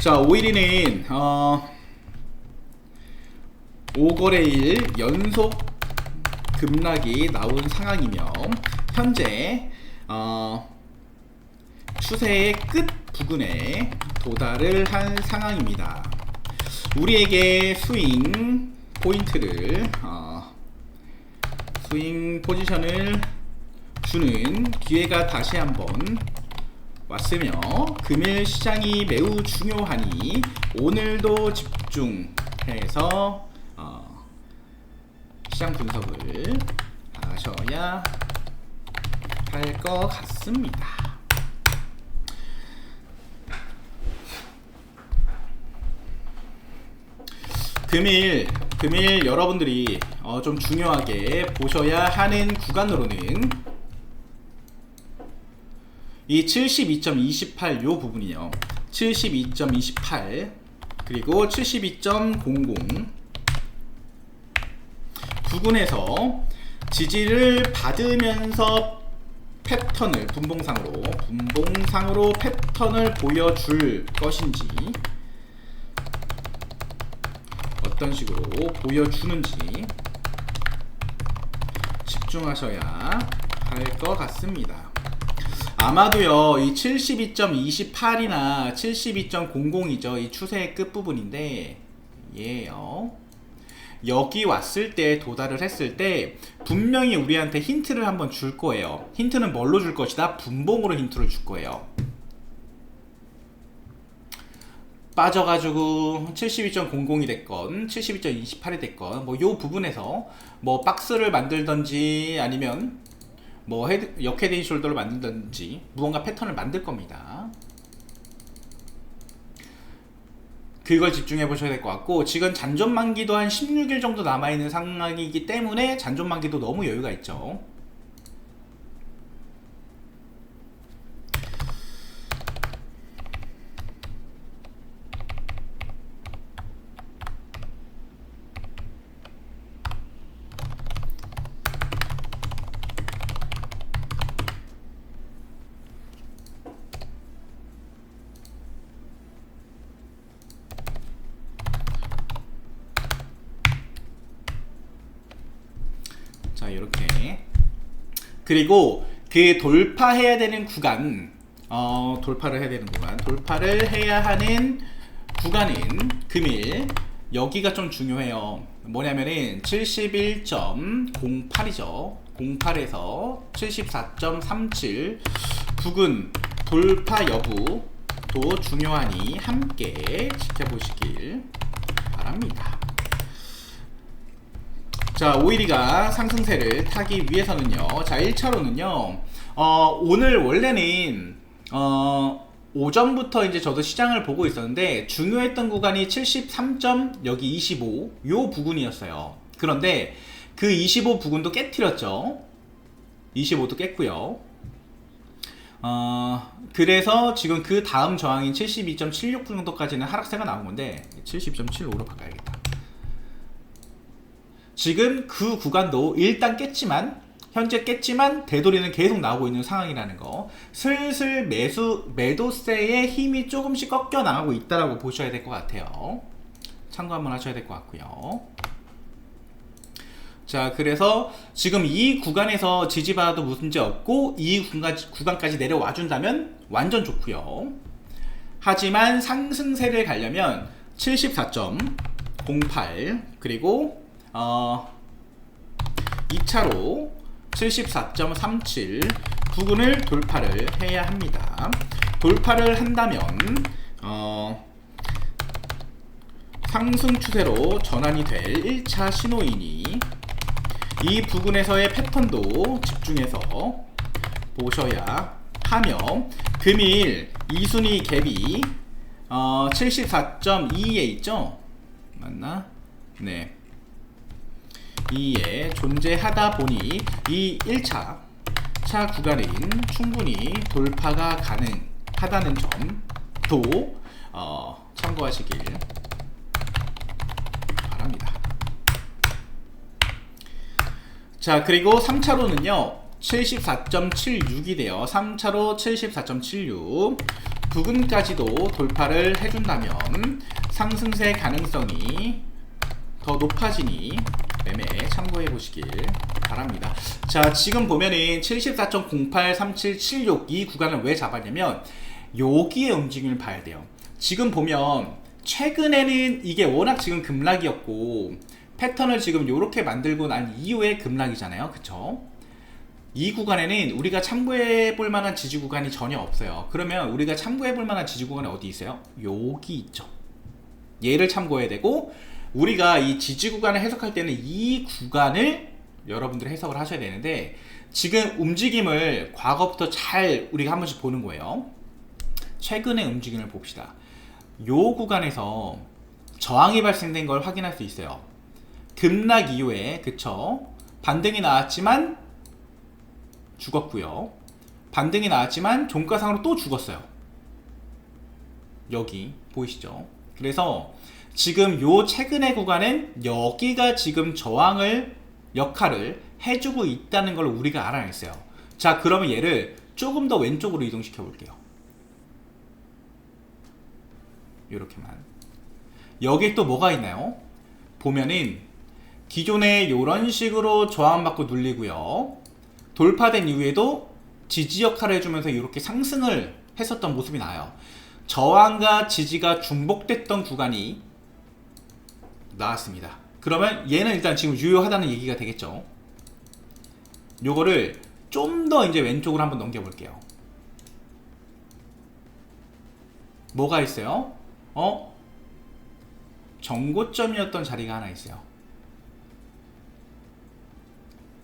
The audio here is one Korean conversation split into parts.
자, 5일이는 어 5거래일 연속 급락이 나온 상황이며 현재 어 추세의 끝 부근에 도달을 한 상황입니다. 우리에게 스윙 포인트를 어, 스윙 포지션을 주는 기회가 다시 한번 왔으며 금일 시장이 매우 중요하니 오늘도 집중해서 어, 시장 분석을 하셔야 할 것 같습니다. 금일 금일 여러분들이 어, 좀 중요하게 보셔야 하는 구간으로는 이 72.28 요 부분이요. 72.28 그리고 72.00 부근에서 지지를 받으면서 패턴을 분봉상으로 분봉상으로 패턴을 보여줄 것인지 어떤 식으로 보여주는지 집중하셔야 할 것 같습니다. 아마도요, 이 72.28이나 72.00이죠. 이 추세의 끝부분인데, 예요. 여기 왔을 때 도달을 했을 때 분명히 우리한테 힌트를 한번 줄 거예요. 힌트는 뭘로 줄 것이다? 분봉으로 힌트를 줄 거예요. 빠져가지고 72.00이 됐건 72.28이 됐건 뭐 요 부분에서 뭐 박스를 만들던지 아니면 뭐 헤드, 역헤드 인 숄더를 만들든지 무언가 패턴을 만들 겁니다. 그걸 집중해 보셔야 될 것 같고 지금 잔존 만기도 한 16일 정도 남아 있는 상황이기 때문에 잔존 만기도 너무 여유가 있죠. 자 이렇게 그리고 그 돌파해야 되는 구간 어 돌파를 해야 되는 구간. 돌파를 해야 하는 구간은 금일 여기가 좀 중요해요. 뭐냐면은 71.08이죠. 08에서 74.37 부근 돌파 여부도 중요하니 함께 지켜보시길 바랍니다 자, 오일이가 상승세를 타기 위해서는요. 자, 1차로는요. 어, 오늘 원래는 어, 오전부터 이제 저도 시장을 보고 있었는데 중요했던 구간이 73점 여기 25 요 부근이었어요. 그런데 그 25 부근도 깨뜨렸죠. 25도 깼고요. 어, 그래서 지금 그 다음 저항인 72.76 정도까지는 하락세가 나온 건데 70.75로 바꿔야겠다. 지금 그 구간도 일단 깼지만 현재 깼지만 되돌이는 계속 나오고 있는 상황이라는 거. 슬슬 매수 매도세의 힘이 조금씩 꺾여 나가고 있다라고 보셔야 될 것 같아요. 참고 한번 하셔야 될 것 같고요. 자 그래서 지금 이 구간에서 지지받아도 문제 없고 이 구간, 구간까지 내려와 준다면 완전 좋고요. 하지만 상승세를 가려면 74.08 그리고 어 2차로 74.37 부근을 돌파를 해야 합니다. 돌파를 한다면 어 상승 추세로 전환이 될 1차 신호이니 이 부근에서의 패턴도 집중해서 보셔야 하며 금일 2순위 갭이 어 74.2에 있죠? 맞나? 네. 2에 존재하다 보니 이 1차 차 구간은 충분히 돌파가 가능하다는 점도 어, 참고하시길 바랍니다. 자 그리고 3차로는요 74.76이 돼요 3차로 74.76 부근까지도 돌파를 해준다면 상승세 가능성이 더 높아지니 매매 참고해 보시길 바랍니다. 자, 지금 보면은 74.083776 이 구간을 왜 잡았냐면 여기에 움직임을 봐야 돼요. 지금 보면 최근에는 이게 워낙 지금 급락이었고 패턴을 지금 이렇게 만들고 난 이후에 급락이잖아요. 그쵸? 이 구간에는 우리가 참고해 볼 만한 지지 구간이 전혀 없어요. 그러면 우리가 참고해 볼 만한 지지 구간이 어디 있어요? 여기 있죠. 얘를 참고해야 되고 우리가 이 지지 구간을 해석할 때는 이 구간을 여러분들이 해석을 하셔야 되는데 지금 움직임을 과거부터 잘 우리가 한 번씩 보는 거예요. 최근의 움직임을 봅시다. 요 구간에서 저항이 발생된 걸 확인할 수 있어요. 급락 이후에 그쵸? 반등이 나왔지만 죽었고요. 반등이 나왔지만 종가상으로 또 죽었어요. 여기 보이시죠? 그래서 지금 요 최근의 구간은 여기가 지금 저항을 역할을 해주고 있다는 걸 우리가 알아냈어요. 자, 그러면 얘를 조금 더 왼쪽으로 이동시켜 볼게요. 이렇게만. 여기 또 뭐가 있나요? 보면은 기존에 이런 식으로 저항받고 눌리고요. 돌파된 이후에도 지지 역할을 해주면서 이렇게 상승을 했었던 모습이 나요. 저항과 지지가 중복됐던 구간이 나왔습니다. 그러면 얘는 일단 지금 유효하다는 얘기가 되겠죠. 요거를 좀 더 이제 왼쪽으로 한번 넘겨 볼게요. 뭐가 있어요? 어? 정고점이었던 자리가 하나 있어요.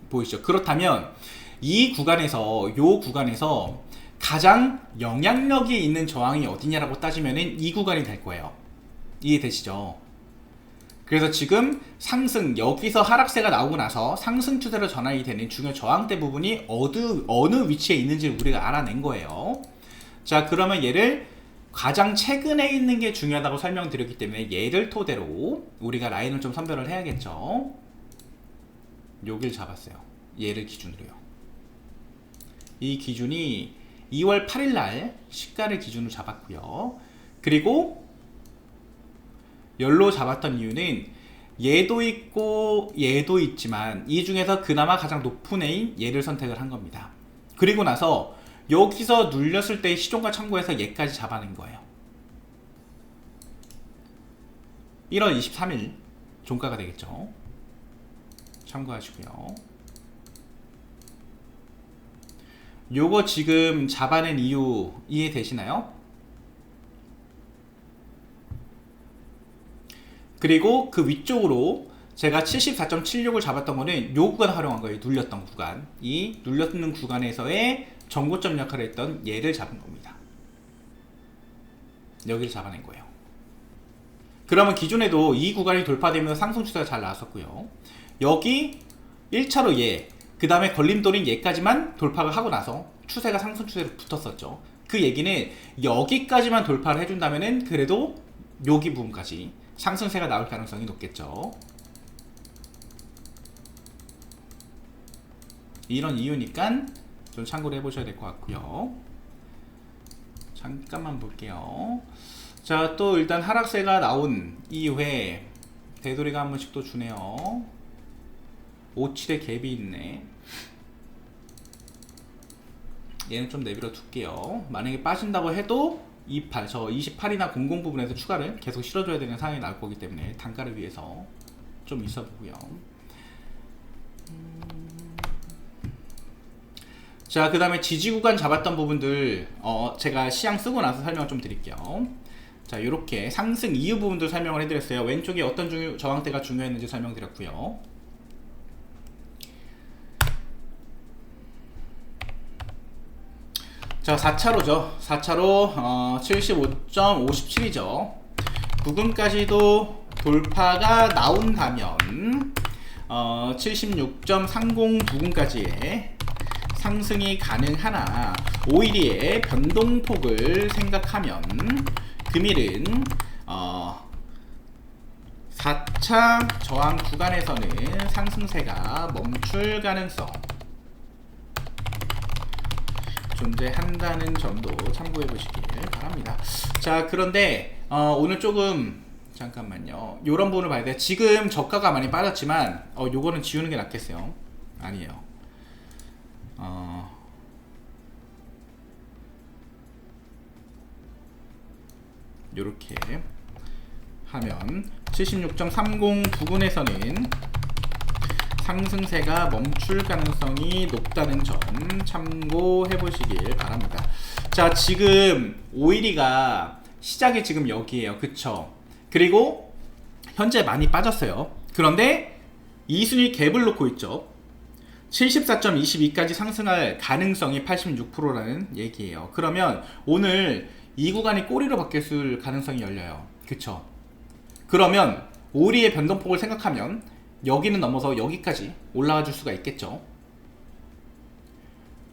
보이시죠? 그렇다면 이 구간에서 요 구간에서 가장 영향력이 있는 저항이 어디냐라고 따지면은 이 구간이 될 거예요. 이해되시죠? 그래서 지금 상승 여기서 하락세가 나오고 나서 상승 추세로 전환이 되는 중요 저항대 부분이 어느 어느 위치에 있는지 우리가 알아낸 거예요. 자 그러면 얘를 가장 최근에 있는 게 중요하다고 설명드렸기 때문에 얘를 토대로 우리가 라인을 좀 선별을 해야겠죠. 여길 잡았어요. 얘를 기준으로요. 이 기준이 2월 8일 날 시가를 기준으로 잡았고요. 그리고 열로 잡았던 이유는 얘도 있고 얘도 있지만 이 중에서 그나마 가장 높은 애인 얘를 선택을 한 겁니다. 그리고 나서 여기서 눌렸을 때 시종가 참고해서 얘까지 잡아낸 거예요. 1월 23일 종가가 되겠죠. 참고하시고요. 요거 지금 잡아낸 이유 이해되시나요? 그리고 그 위쪽으로 제가 74.76을 잡았던 거는 요 구간 활용한 거예요. 눌렸던 구간. 이 눌렸는 구간에서의 정고점 역할을 했던 얘를 잡은 겁니다. 여기를 잡아낸 거예요. 그러면 기존에도 이 구간이 돌파되면서 상승 추세가 잘 나왔었고요. 여기 1차로 얘, 그 다음에 걸림돌인 얘까지만 돌파를 하고 나서 추세가 상승 추세로 붙었었죠. 그 얘기는 여기까지만 돌파를 해준다면은 그래도 여기 부분까지 상승세가 나올 가능성이 높겠죠. 이런 이유니까 좀 참고를 해보셔야 될 것 같고요. 잠깐만 볼게요. 자, 또 일단 하락세가 나온 이후에 대도리가 한 번씩 또 주네요. 57에 갭이 있네. 얘는 좀 내버려 둘게요. 만약에 빠진다고 해도 28, 저 28이나 00 부분에서 추가를 계속 실어줘야 되는 상황이 나올 거기 때문에 단가를 위해서 좀 있어 보고요. 자, 그 다음에 지지 구간 잡았던 부분들, 어, 제가 시향 쓰고 나서 설명 좀 드릴게요. 자, 이렇게 상승 이후 부분들 설명을 해드렸어요. 왼쪽에 어떤 중요, 저항대가 중요했는지 설명드렸고요. 자, 4차로죠. 4차로 어, 75.57이죠. 부근까지도 돌파가 나온다면 어, 76.30 부근까지의 상승이 가능하나 5일의 변동폭을 생각하면 금일은 어, 4차 저항 구간에서는 상승세가 멈출 가능성 존재한다는 점도 참고해 보시길 바랍니다. 자, 그런데 어, 오늘 조금 잠깐만요. 요런 부분을 봐야 돼. 지금 저가가 많이 빠졌지만 어, 요거는 지우는 게 낫겠어요. 아니에요. 어, 요렇게 하면 76.30 부근에서는 상승세가 멈출 가능성이 높다는 점 참고해 보시길 바랍니다. 자, 지금 오일이가 시작이 지금 여기에요. 그쵸? 그리고 현재 많이 빠졌어요. 그런데 이순위 갭을 놓고 있죠. 74.22까지 상승할 가능성이 86%라는 얘기예요. 그러면 오늘 이 구간이 꼬리로 바뀔 가능성이 열려요. 그쵸? 그러면 오리의 변동폭을 생각하면 여기는 넘어서 여기까지 올라와 줄 수가 있겠죠.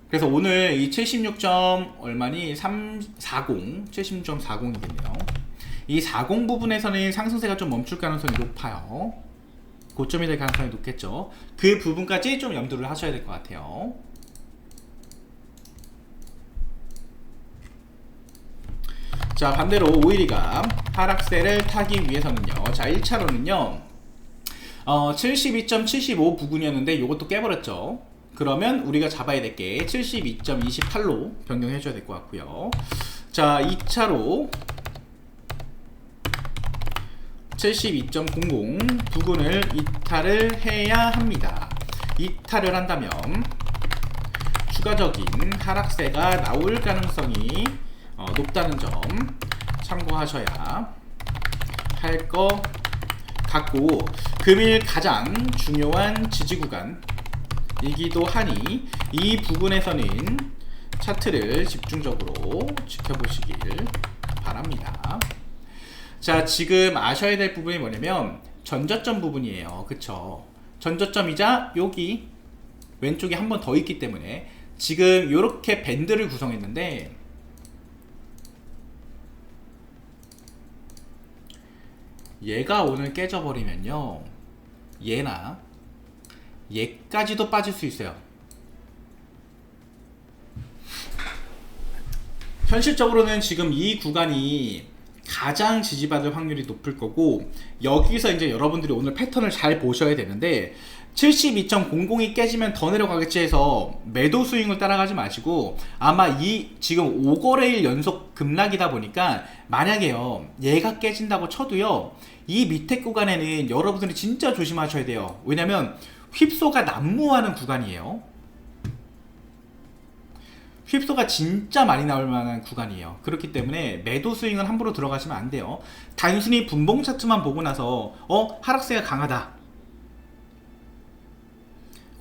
그래서 오늘 이 76점 얼마니 340 76.40이겠네요. 이 40 부분에서는 상승세가 좀 멈출 가능성이 높아요. 고점이 될 가능성이 높겠죠. 그 부분까지 좀 염두를 하셔야 될 것 같아요. 자 반대로 오일이가 하락세를 타기 위해서는요. 자 1차로는요. 어, 72.75 부근이었는데 이것도 깨버렸죠. 그러면 우리가 잡아야 될 게 72.28로 변경해 줘야 될 것 같고요. 자 2차로 72.00 부근을 이탈을 해야 합니다. 이탈을 한다면 추가적인 하락세가 나올 가능성이 어, 높다는 점 참고하셔야 할 것 같고 금일 가장 중요한 지지 구간이기도 하니 이 부분에서는 차트를 집중적으로 지켜보시길 바랍니다. 자, 지금 아셔야 될 부분이 뭐냐면 전저점 부분이에요. 그쵸? 전저점이자 여기 왼쪽에 한 번 더 있기 때문에 지금 이렇게 밴드를 구성했는데 얘가 오늘 깨져버리면요 얘나 얘까지도 빠질 수 있어요. 현실적으로는 지금 이 구간이 가장 지지받을 확률이 높을 거고 여기서 이제 여러분들이 오늘 패턴을 잘 보셔야 되는데 72.00이 깨지면 더 내려가겠지 해서 매도 스윙을 따라가지 마시고 아마 이 지금 5거래일 연속 급락이다 보니까 만약에요 얘가 깨진다고 쳐도요 이 밑에 구간에는 여러분들이 진짜 조심하셔야 돼요 왜냐면 휩소가 난무하는 구간이에요 휩소가 진짜 많이 나올 만한 구간이에요. 그렇기 때문에 매도 스윙은 함부로 들어가시면 안 돼요. 단순히 분봉 차트만 보고 나서 어 하락세가 강하다.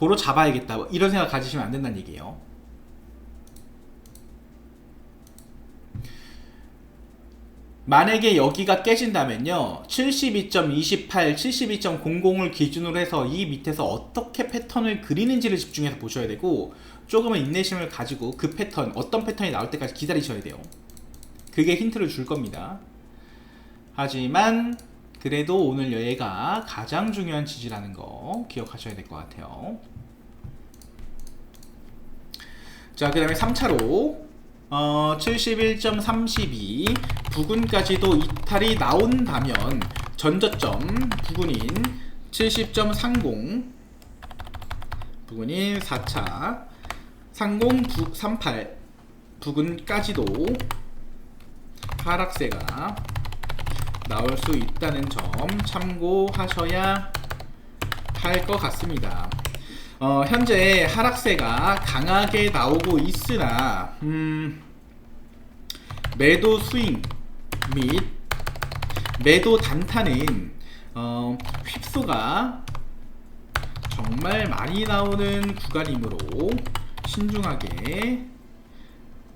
고로 잡아야겠다. 뭐 이런 생각 가지시면 안 된다는 얘기예요. 만약에 여기가 깨진다면요 72.28, 72.00을 기준으로 해서 이 밑에서 어떻게 패턴을 그리는지를 집중해서 보셔야 되고 조금은 인내심을 가지고 그 패턴 어떤 패턴이 나올 때까지 기다리셔야 돼요 그게 힌트를 줄 겁니다 하지만 그래도 오늘 여기가 가장 중요한 지지라는 거 기억하셔야 될 것 같아요 자 그 다음에 3차로. 어, 71.32 부근까지도 이탈이 나온다면 전저점 부근인 70.30 부근인 4차. 30 38 부근까지도 하락세가 나올 수 있다는 점 참고하셔야 할 것 같습니다. 어, 현재 하락세가 강하게 나오고 있으나 음, 매도 스윙 및 매도 단타는 어, 휩소가 정말 많이 나오는 구간이므로 신중하게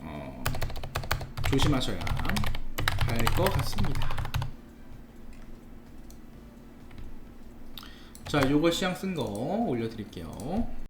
어, 조심하셔야 할 것 같습니다. 자, 요거 시향 쓴 거 올려드릴게요.